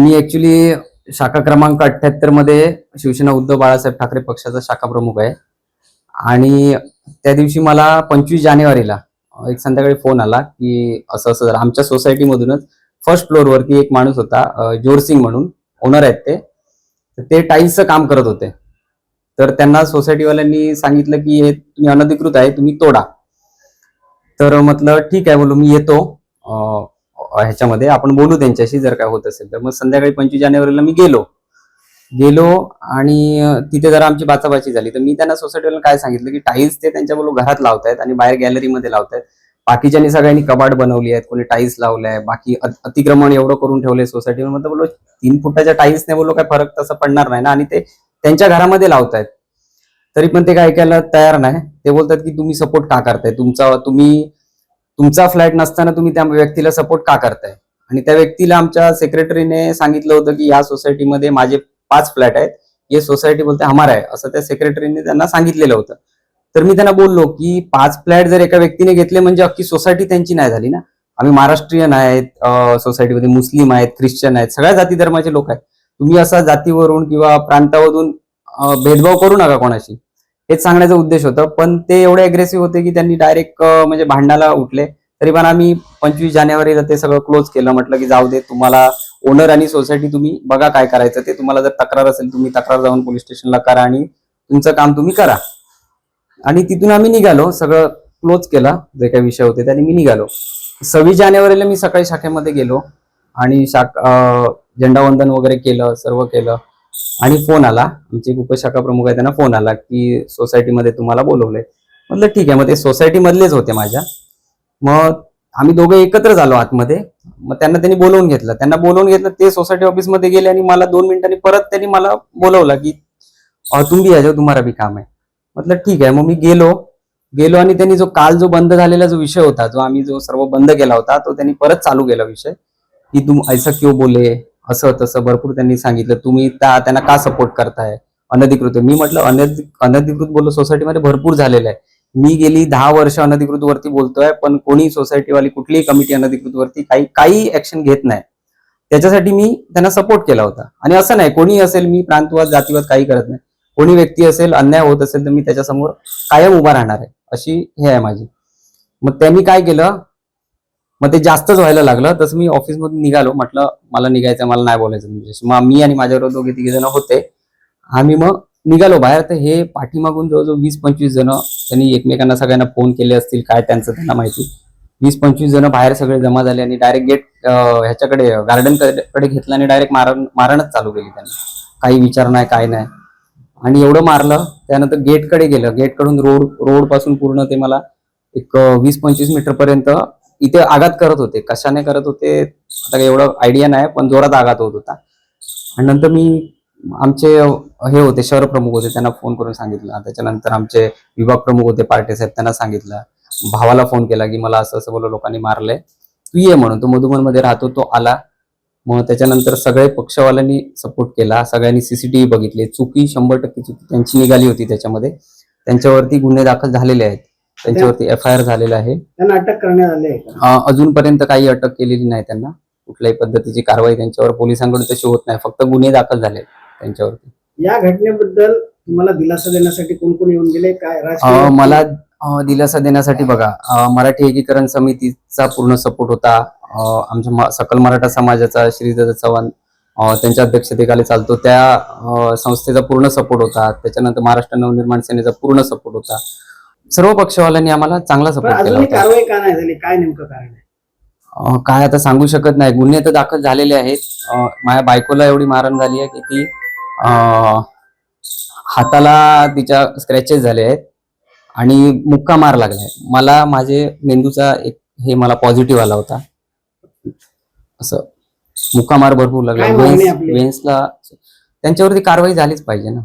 मी actually शाखा क्रमांक अठ्याहत्तरमध्ये शिवसेना उद्धव बाळासाहेब ठाकरे पक्षाचा शाखा प्रमुख आहे. आणि त्या दिवशी मला पंचवीस जानेवारीला एक संध्याकाळी फोन आला की असं असं झालं. आमच्या सोसायटीमधूनच फर्स्ट फ्लोअरवरती एक माणूस होता जोरसिंग म्हणून. ओनर आहेत ते. तर ते टाईल्सचं काम करत होते. तर त्यांना सोसायटीवाल्यांनी सांगितलं की हे तुम्ही अनधिकृत आहे तुम्ही तोडा. तर म्हटलं ठीक आहे. बोलू मी येतो. ह्याच्यामध्ये आपण बोलू त्यांच्याशी जर काय होत असेल तर. मग संध्याकाळी पंचवीस जानेवारीला मी गेलो. गेलो आणि तिथे जरा आमची बाचाबाची झाली. तर मी त्यांना सोसायटीला काय सांगितलं की टाईल्स ते त्यांच्याबरोबर घरात लावतायत आणि बाहेर गॅलरीमध्ये लावतायत. बाकीच्यांनी सगळ्यांनी कबाड बनवली आहेत कोणी टाईल्स लावलाय बाकी अतिक्रमण एवढं करून ठेवलंय सोसायटीवर. मग बोलो तीन फुटाच्या टाईल्सने बोलो काय फरक तसा पडणार नाही ना? आणि ते त्यांच्या घरामध्ये लावतायत. तरी पण ते काय ऐकायला तयार नाही. ते बोलतात की तुम्ही सपोर्ट का करताय? तुमचा तुम्ही तुमचा फ्लॅट नसताना तुम्ही त्या व्यक्तीला सपोर्ट का करताय? आणि त्या व्यक्तीला आमच्या सेक्रेटरीने सांगितलं होतं की या सोसायटीमध्ये माझे पाच फ्लॅट आहेत. हे सोसायटी बोलते हमारा आहे असं त्या सेक्रेटरीने त्यांना सांगितलेलं होतं. तर मी त्यांना बोललो की पाच फ्लॅट जर एका व्यक्तीने घेतले म्हणजे अख्खी सोसायटी त्यांची नाही झाली ना? आम्ही महाराष्ट्रीयन आहेत सोसायटीमध्ये मुस्लिम आहेत ख्रिश्चन आहेत सगळ्या जाती धर्माचे लोक आहेत. तुम्ही असा जातीवरून किंवा प्रांतावरून भेदभाव करू नका कोणाशी. हेच सांगण्याचा उद्देश होता. पण ते एवढे अग्रेसिव्ह होते की त्यांनी डायरेक्ट म्हणजे भांडणाला उठले. तरी पण आम्ही पंचवीस जानेवारीला ते सगळं क्लोज केलं. म्हटलं की जाऊ दे तुम्हाला ओनर आणि सोसायटी तुम्ही बघा काय करायचं. ते तुम्हाला जर तक्रार असेल तुम्ही तक्रार जाऊन पोलीस स्टेशनला करा आणि तुमचं काम तुम्ही करा. आणि तिथून आम्ही निघालो. सगळं क्लोज केला. जे काही विषय होते त्याने मी निघालो. सव्वीस जानेवारीला मी सकाळी शाखेमध्ये गेलो. आणि शाख झेंडावंदन वगैरे केलं सर्व केलं. आणि फोन आला. आमचे उपशाखा प्रमुख आहे त्यांना फोन आला की सोसायटीमध्ये तुम्हाला बोलवलंय. म्हटलं ठीक आहे. मग ते सोसायटी मधलेच होते माझ्या. मग आम्ही दोघं एकत्र झालो आतमध्ये. मग त्यांना त्यांनी बोलवून घेतलं. त्यांना बोलवून घेतलं ते सोसायटी ऑफिसमध्ये गेले आणि मला दोन मिनिटांनी परत त्यांनी मला बोलवलं की तुम भी यायचो तुम्हाला बी काम आहे. म्हटलं ठीक आहे. मग मी गेलो. गेलो आणि त्यांनी जो काल जो बंद झालेला जो विषय होता जो आम्ही जो सर्व बंद केला होता तो त्यांनी परत चालू केला विषय. की तुम ऐसा क्यों बोले? असं तसं भरपूर त्यांनी सांगितलं. तुम्ही त्यांना का सपोर्ट करताय? अनधिकृत. मी म्हटलं अनधिक अनधिकृत बोललो सोसायटीमध्ये भरपूर झालेलं आहे. मी गेली दहा वर्ष अनधिकृत वरती बोलतोय पण कोणी सोसायटीवाली कुठलीही कमिटी अनधिकृत वरती काही काही ऍक्शन घेत नाही. त्याच्यासाठी मी त्यांना सपोर्ट केला होता. आणि असं नाही कोणी असेल मी प्रांतवाद जातीवाद काही करत नाही. कोणी व्यक्ती असेल अन्याय होत असेल तर मी त्याच्यासमोर कायम उभा राहणार आहे. अशी हे आहे माझी. मग त्यांनी काय केलं? मग ते जास्तच व्हायला लागलं. तसं मी ऑफिसमधून निघालो. म्हटलं मला निघायचं मला नाही बोलायचं तुमच्याशी. मग मी आणि माझ्याबरोबर दोघे तिघे जण होते. आम्ही मग निघालो बाहेर. तर हे पाठीमागून जवळजवळ वीस पंचवीस जण त्यांनी एकमेकांना सगळ्यांना फोन केले असतील काय त्यांचं त्यांना माहिती. वीस पंचवीस जण बाहेर सगळे जमा झाले आणि डायरेक्ट गेट ह्याच्याकडे गार्डनकडे घेतलं आणि डायरेक्ट मारण मारणच चालू केली त्यांनी. काही विचार नाही काय नाही. आणि एवढं मारलं त्यानंतर गेटकडे गेलं. गेटकडून रोड रोडपासून पूर्ण ते मला एक वीस पंचवीस मीटर पर्यंत इथे आघात करत होते. कशाने करत होते? आता काही एवढं आयडिया नाही पण जोरात आघात होत होता. आणि नंतर मी आमचे हे होते शहर प्रमुख होते त्यांना फोन करून सांगितलं. त्याच्यानंतर आमचे विभाग प्रमुख होते पार्टे साहेब त्यांना सांगितलं. भावाला फोन केला की मला असं असं बोल लोकांनी मारलंय. तू ये म्हणून तो मधुबनमध्ये राहतो तो आला. मग त्याच्यानंतर सगळे पक्षवाल्यांनी सपोर्ट केला. सगळ्यांनी सीसीटीव्ही बघितले. चुकी शंभर टक्के चुकी त्यांची निघाली होती त्याच्यामध्ये. त्यांच्यावरती गुन्हे दाखल झालेले आहेत. त्यांच्यावरती एफ आय आर झालेला आहे. त्यांना अटक करण्यात आली आहे अजूनपर्यंत काही अटक केलेली नाही त्यांना. कुठल्याही पद्धतीची कारवाई त्यांच्यावर पोलिसांकडून तशी होत नाही. फक्त गुन्हे दाखल झाले त्यांच्यावरती. या घटनेबद्दल तुम्हाला दिलासा देण्यासाठी कोण कोण येऊन गेले? काय मला दिलासा देण्यासाठी बघा. मराठी एकीकरण समितीचा पूर्ण सपोर्ट होता. आमच्या सकल मराठा समाजाचा श्रीदादा चव्हाण त्यांच्या अध्यक्षतेखाली चालतो. त्या संस्थेचा पूर्ण सपोर्ट होता. त्याच्यानंतर महाराष्ट्र नवनिर्माण सेनेचा पूर्ण सपोर्ट होता. सर्व पक्षवाल्यांनी आम्हाला चांगला पण सपोर्ट केला अजूनही होता. कारवाई का नाही झाली? काय नेमकं कारण आहे? अं, काय आता सांगू शकत नाही. गुन्हे तर दाखल झालेले आहेत. अं, माझ्या बायकोला एवढी मारण झाली आहे की ती अं, हाताला तिच्या स्क्रॅचेस झाले आहेत आणि मुक्का मार लागलाय मला माझे मेंदूचा एक हे मला पॉझिटिव्ह आला होता. असं मुक्का मार भरपूर लागला. काय मागणी वेन्स आपली? वेन्सला त्यांच्यावरती कारवाई झालीच पाहिजे ना.